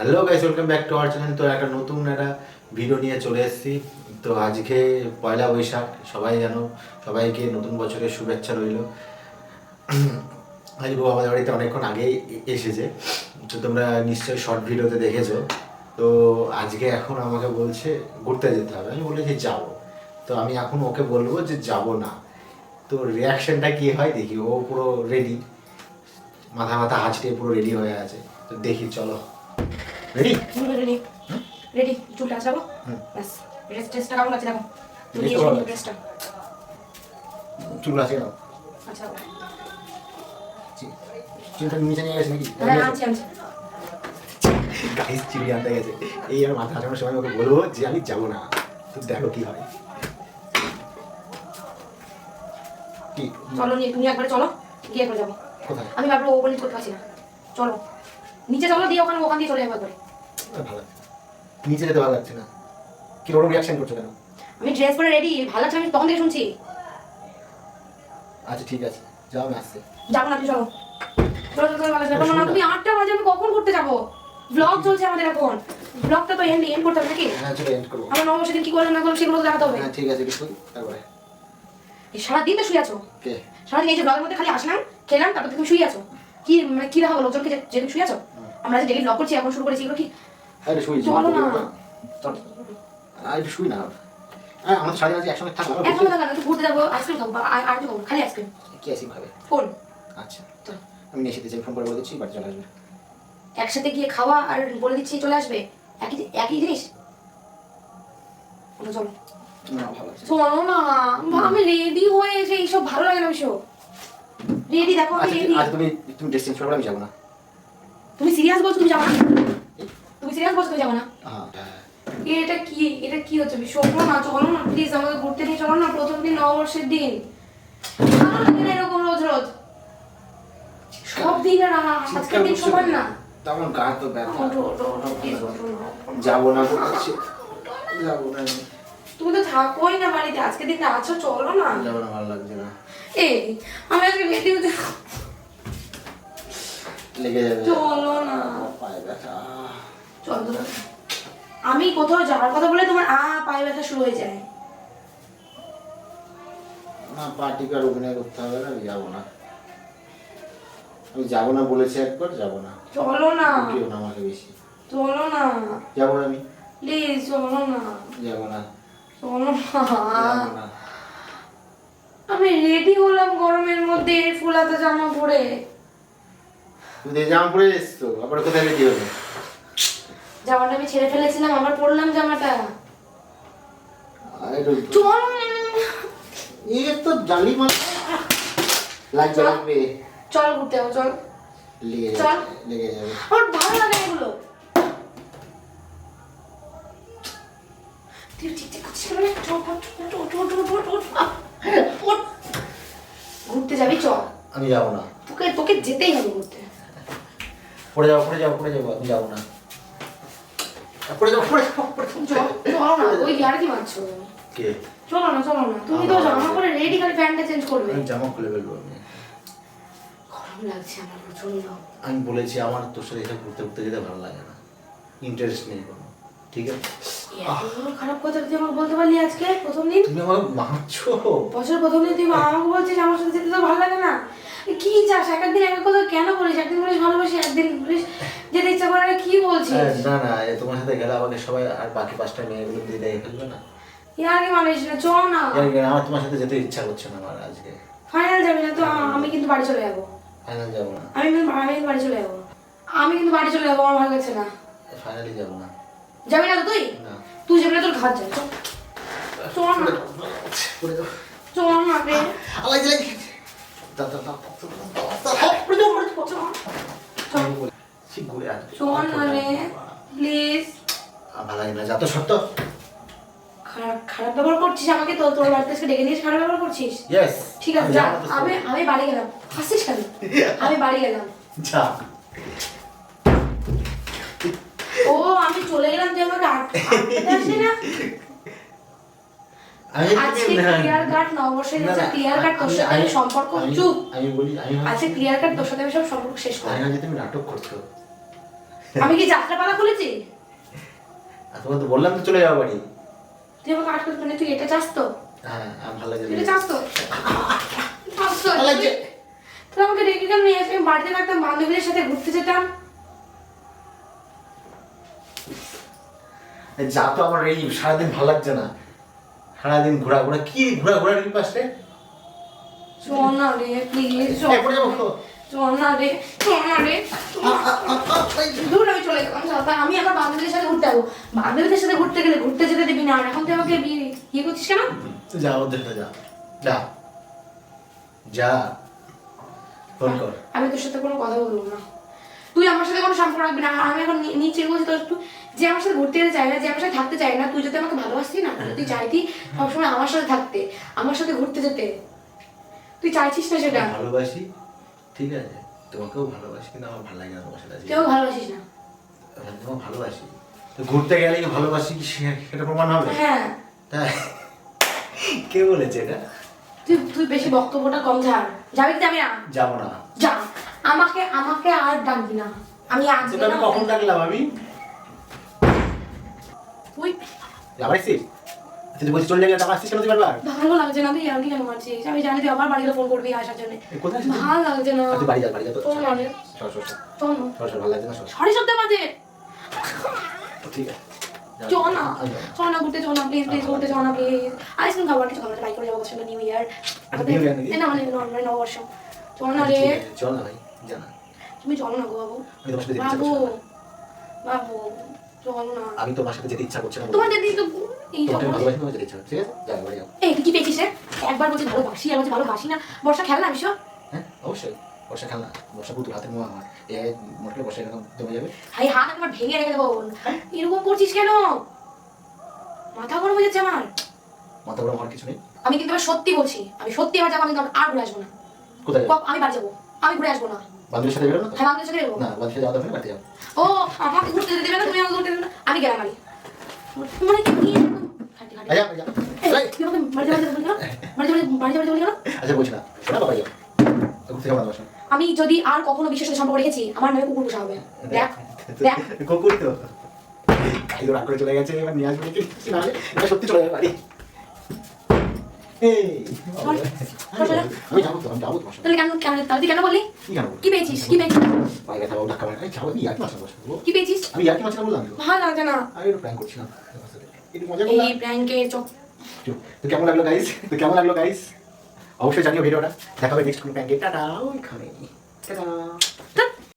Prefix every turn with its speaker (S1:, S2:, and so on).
S1: Hello guys welcome back to our channel তো একটা নতুন একটা ভিডিও নিয়ে চলে এসেছি। তো আজকে পয়লা বৈশাখ, সবাই জানো, সবাইকে নতুন বছরের শুভেচ্ছা রইল। আজ বউ আমাদের বাড়িতে অনেকক্ষণ আগেই এসেছে। তো তোমরা নিশ্চয়ই শর্ট ভিডিওতে দেখেছ। তো আজকে এখন আমাকে বলছে ঘুরতে যেতে হবে। আমি বলেছি যাব। তো আমি এখন ওকে বলব যে যাব না। তো রিয়াকশনটা কি হয় দেখি। ও পুরো রেডি মাথা মাথা হাঁচড়ে পুরো রেডি হয়ে আছে। তো দেখি, চলো। রেডি
S2: রেডি রেডি চুলটা
S1: হুম।
S2: ব্যাস। ড্রেস ড্রেসটা কেমন লাগছে দেখো? তুমি
S1: লাগছে।
S2: ড্রেসটা
S1: চুল আছে নাও
S2: আচ্ছা
S1: চুলটা নিচে নিয়ে গেছে নাকি?
S2: হ্যাঁ আনছি আনছি।
S1: গাইস চিড়ি আনতে গেছে। এই আর মাথা হাঁটানোর সময় ওকে বলব যে আমি যাব না। তো দেখো কি হয়। কি?
S2: চলো নিয়ে তুমি একবারে চলো গিয়ে করে যাব।
S1: কোথায়?
S2: আমি ভাবলো ও বলে করতে পারছি না। চলো। নিচে চলো দিয়ে ওখানে ওখান দিয়ে চলে যাব
S1: ভালো লাগছে নিচে যেতে ভালো লাগছে না। কীরকম রিয়াকশন করছ কেন?
S2: আমি ড্রেস পরে রেডি ভালো লাগছে আমি তখন থেকে শুনছি।
S1: আচ্ছা ঠিক আছে। যাও আমি আসছে।
S2: যাব না তুমি চলো। চলো চলো চলো ভালো লাগছে না। তুমি আটটা বাজে আমি কখন ঘুরতে যাব? ব্লগ চলছে আমাদের এখন। ব্লগটা তো এন্ড এন্ড করতে হবে নাকি?
S1: হ্যাঁ চলো এন্ড করব।
S2: আমার নববর্ষের দিন কি করলে না করলে সেগুলো তো দেখাতে হবে।
S1: হ্যাঁ ঠিক আছে কিছু তারপরে।
S2: এই সারাদিন তো শুয়ে আছো।
S1: কে?
S2: সারাদিন এই যে ব্লগের মধ্যে খালি আসলাম খেলাম তারপর তুমি শুয়ে আছো। কি মানে কি দেখাবো লোকজনকে যে যেদিন শুয়ে আছো? আমরা যে ডেলি ব্লগ করছি এখন শুরু করেছি এগুলো কি?
S1: আরে শুই
S2: চলো না?
S1: চল। আর শুই না। হ্যাঁ আমার সাড়ে মাঝে একসঙ্গে থাকব।
S2: এখন দেখা একটু ঘুরতে যাব আইসক্রিম খাব আর আর খাব? খালি আইসক্রিম
S1: কি আসি ভাবে
S2: কোন
S1: আচ্ছা।
S2: চলো।
S1: আমি নিয়ে এসে দিচ্ছি ফোন করে বলে দিচ্ছি বাড়ি চলে আসবে।
S2: একসাথে গিয়ে খাওয়া আর বলে দিচ্ছি চলে আসবে। একই একই জিনিস? ওটা চলো।
S1: না
S2: চলো না। আমি রেডি হয়ে এসে এইসব ভালো লাগে না রেডি দেখো আমি
S1: আচ্ছা
S2: রেডি
S1: আজ তুমি তুমি ড্রেস চেঞ্জ করবে আমি যাব না।
S2: তুমি সিরিয়াস বলছো তুমি যাব না? তুমি সিরিয়াস বলছো তুমি যাব না?
S1: হ্যাঁ
S2: এটা কি এটা কি হচ্ছে? শোনো না চলো না প্লিজ আমাকে ঘুরতে নিয়ে চলো না প্রথম দিন নববর্ষের দিন। ভালো লাগে না এরকম রোজ রোজ। সব দিন আর আ- আজকের দিন সমান না।
S1: তখন গা তো ব্যথা। যাব না যাব না।
S2: তুমি তো থাকোই না বাড়িতে আজকের দিনটা আছো চলো না।
S1: যাব না ভালো লাগছে না।
S2: এই আমি আজকে রেডি হতে
S1: লেগে যাবে।
S2: চলো না।
S1: পায়ে ব্যথা।
S2: চলো আমি কোথাও যাওয়ার কথা বলে তোমার আ পায়ে ব্যথা শুরু হয়ে যায়।
S1: না পার্টিকে আর অভিনয় করতে হবে না আমি যাব না। আমি যাব না বলেছি একবার যাব না।
S2: চলো না।
S1: কেউ না আমাকে বেশি।
S2: চলো না।
S1: যাব না আমি।
S2: প্লিজ চলো না।
S1: যাব না।
S2: চলো না। আমি রেডি হলাম গরমের মধ্যে ফুলাতে জামা পরে।
S1: তুমি তো জামা পরে এসছো? আবার কোথায় রেডি হবে
S2: জামাটা আমি ছেড়ে ফেলেছিলাম আবার পরলাম জামাটা। চল।
S1: এ তো জালি মাল। লাগবে লাগবে
S2: চল। ঘুরতে যাব চল।
S1: লেগে
S2: চল।
S1: লেগে যাবে।
S2: আমার ভালো লাগে এগুলো। তুই। ঘুরতে যাবি চল।
S1: আমি যাব না।
S2: তোকে তোকে যেতেই হবে ঘুরতে।
S1: পড়ে যাব পড়ে যাব পড়ে যাব আমি যাব না। পড়ে যাব পড়ে যাব পড়ে যাব।
S2: চল চলো না। ওই আর কি মারছো?
S1: কে?
S2: চলো না চলো না। তুমি তো জামা পরে রেডি খালি প্যান্টটা চেঞ্জ করবে।
S1: আমি জামা খুলে ফেলব আমি।
S2: গরম লাগছে আমার প্রচণ্ড
S1: আমি বলেছি আমার তোর সাথে এসব ঘুরতে ঘুরতে যেতে ভালো লাগে না। ইন্টারেস্ট নেই কোনো ঠিক আছে?
S2: এতগুলো খারাপ কথা তুই আমাকে বলতে পারলি আজকে প্রথম দিন?
S1: তুমি আমাকে মারছো।
S2: বছর প্রথম দিন তুই আমাকে বলছিস আমার সাথে যেতে তো ভালো লাগে না। কি চাস একদিন এক কথা কেন বলিস একদিন বলিস ভালোবাসি একদিন বলিস যেতে ইচ্ছা করে কি বলছিস?
S1: না না এ তোমার সাথে গেলে আমাকে সবাই আর বাকি পাঁচটা মেয়েগুলো দিয়ে দেখে ফেলবে না।
S2: ইয়ার কি মানিস না চল না।
S1: আমার তোমার সাথে যেতে ইচ্ছা করছে না আমার আজকে।
S2: ফাইনাল যাবি না তো? আমি কিন্তু বাড়ি চলে যাব।
S1: ফাইনাল যাব না।
S2: আমি কিন্তু আমি বাড়ি চলে যাব। আমি কিন্তু বাড়ি চলে যাব আমার ভালো লাগছে না।
S1: ফাইনালি যাব না।
S2: যাবি না তো তুই?
S1: না।
S2: তুই যাবি না তোর ঘাট যাবি চল। না। চল না রে।
S1: আলাই
S2: প্লিজ
S1: ভালো লাগে না যা তো সত্য
S2: খারাপ খারাপ ব্যবহার করছিস আমাকে তো তোর বাড়িতে এসে ডেকে নিয়েছিস খারাপ ব্যবহার করছিস
S1: ইয়েস
S2: ঠিক আছে যা আমি আমি বাড়ি গেলাম। হাসিস কেন আমি বাড়ি গেলাম।
S1: যা।
S2: ও আমি চলে গেলাম তুই আমাকে আট- আসলি না। আজকে
S1: না,
S2: ক্লিয়ার কাট নববর্ষের
S1: না,
S2: ক্লিয়ার কাট তোর সাথে আমি
S1: আমি-
S2: সম্পর্ক চুপ।
S1: আমি বলি আমি
S2: আজকে ক্লিয়ার কাট তোর সাথে আমি সব সম্পর্ক শেষ
S1: তাই
S2: করব
S1: তুমি নাটক করছ।
S2: আমি কি যাত্রা খুলেছি?
S1: তোমাকে তো বললাম তো চলে যাব বাড়ি।
S2: তুই আমাকে আটকে মানে তুই এটা চাস তো?
S1: হ্যাঁ ভালো লাগে।
S2: এটা চাস তো?
S1: ভালো লাগছে।
S2: তুই আমাকে ডেকে কেন নিয়ে আসবি? বাড়িতে থাকতাম বান্ধবীদের সাথে ঘুরতে যেতাম।
S1: যা তো আমার এই সারাদিন ভালো লাগছে না। সারাদিন ঘোরা ঘোরা কি ঘোরা ঘোরা আসছে
S2: রে প্লিজ দূর আমি চলে গেলাম আমি আমার বান্ধবীদের সাথে ঘুরতে যাব। বান্ধবীদের সাথে ঘুরতে গেলে ঘুরতে যেতে দিবি না। এখন তুই আমাকে ইয়ে করছিস কেন?
S1: যা ওদের যা। যা। যা। ফোন কর।
S2: আমি তোর সাথে কোনো কথা বলব না। তুই আমার সাথে কোনো সম্পর্ক রাখবি না। আমি এখন নিচে বলছি তোর তুই যে আমার সাথে ঘুরতে যেতে চায় না যে আমার সাথে থাকতে চায় না তুই যদি আমাকে ভালোবাসতি না তুই চাইতি সবসময় আমার সাথে থাকতে আমার সাথে ঘুরতে যেতে তুই চাইছিস না সেটা?
S1: ভালোবাসি ঠিক আছে তোমাকেও ভালোবাসি কিন্তু আমার ভালো লাগে না তোমার সাথে
S2: কেউ ভালোবাসিস না।
S1: তোমাকে ভালোবাসি। তো ঘুরতে গেলে কি ভালোবাসি কি সেটা প্রমাণ হবে?
S2: হ্যাঁ।
S1: তাই? কে বলেছে এটা?
S2: তুই তুই বেশি বক্তব্যটা কম ছাড় যাবি কি যাবি না?
S1: যাব না।
S2: যা। আমাকে আমাকে আর ডাকবি না। আমি আজকে
S1: তোকে আমি কখন ডাকলাম আমি
S2: তুই
S1: আবার আচ্ছা তুই বলছিস চলে যাবে টাকা আসছিস কেন তুই বারবার?
S2: ভালো লাগছে না তুই কেন মারছিস আমি জানি তুই আবার বাড়িতে ফোন করবি আসার জন্য।
S1: কোথায়?
S2: ভালো লাগছে না।
S1: আচ্ছা, তুই বাড়ি যা বাড়ি যা তো
S2: তোর মানে
S1: সর সর সর
S2: তোর না।
S1: সর সর ভালো লাগছে না সর
S2: সরি শব্দ মাঝে
S1: ঠিক আছে।
S2: ঘুরতে চল না প্লিজ প্লিজ ঘুরতে চল না প্লিজ আইসক্রিম খাবার কিছু খাবার বাইক করে যাব বছর নিউ ইয়ার
S1: আচ্ছা?
S2: না মানে নর্মাল নববর্ষ। না রে।
S1: ভাই।
S2: তুমি চলো না গো বাবু।
S1: আমি তোমার সাথে যেতে
S2: বাবু চল না।
S1: আমি তোমার সাথে যেতে ইচ্ছা করছে না।
S2: তোমার যদি তো এই সব
S1: আমি ভালোবাসি তোমার যেতে ইচ্ছা করছে যাও বাড়ি যাও।
S2: এই কি পেয়েছিস একবার বলছি ভালোবাসি আর বলছি ভালোবাসি না। বর্ষা খেলা না
S1: হ্যাঁ অবশ্যই। বর্ষা খেলনা। বর্ষা পুতুল হাতের মোয়া আমার। এ মোটকে বর্ষা এরকম জমে যাবে।
S2: হাই হাত একবার ভেঙে রেখে দেবো। এরকম করছিস কেন? মাথা গরম হয়ে যাচ্ছে আমার।
S1: মাথা গরম হওয়ার কিছু নেই?
S2: আমি কিন্তু সত্যি বলছি। আমি সত্যি এবার যাব আমি আর ঘুরে আসব না।
S1: কোথায়
S2: আমি বাড়ি যাব। আমি ঘুরে আসব না।
S1: বান্ধবীর সাথে বেরো না? তো?
S2: হ্যাঁ বাংলাদেশে যাব।
S1: না বান্ধবীর সাথে যাওয়া দরকার বাড়িতে যাও
S2: ও আমাকে ঘুরতে দেবে না তুমি আমাকে ঘুরতে দেবে না? আমি গেলাম বাড়ি। মানে কি?
S1: আচ্ছা বলছি না। শোনা বাবা যাও। ঘুরতে যাব না
S2: আমি যদি আর কখনো বিশ্বের সাথে সম্পর্ক রেখেছি আমার নামে কুকুর পোষা হবে। দেখ দেখ।
S1: কুকুরই তো। রাগ করে চলে গেছে এবার নিয়ে আসবে সত্যি চলে যাবে বাড়ি। কি
S2: পেয়েছিস কি পেয়েছিস। কি পেয়েছিস
S1: আমি ইয়ার্কি মারছিলাম বললাম
S2: ভালো লাগছে না
S1: আমি একটু প্ল্যান করছিলাম। একটু মজা করলাম
S2: এই প্র্যাঙ্কের চোখ
S1: চুপ। তো কেমন লাগল গাইস তো কেমন লাগল গাইস অবশ্যই জানিও ভিডিওটা দেখা হবে নেক্সট কোনো প্যাঙ্কে টাটা ওইখানে টাটা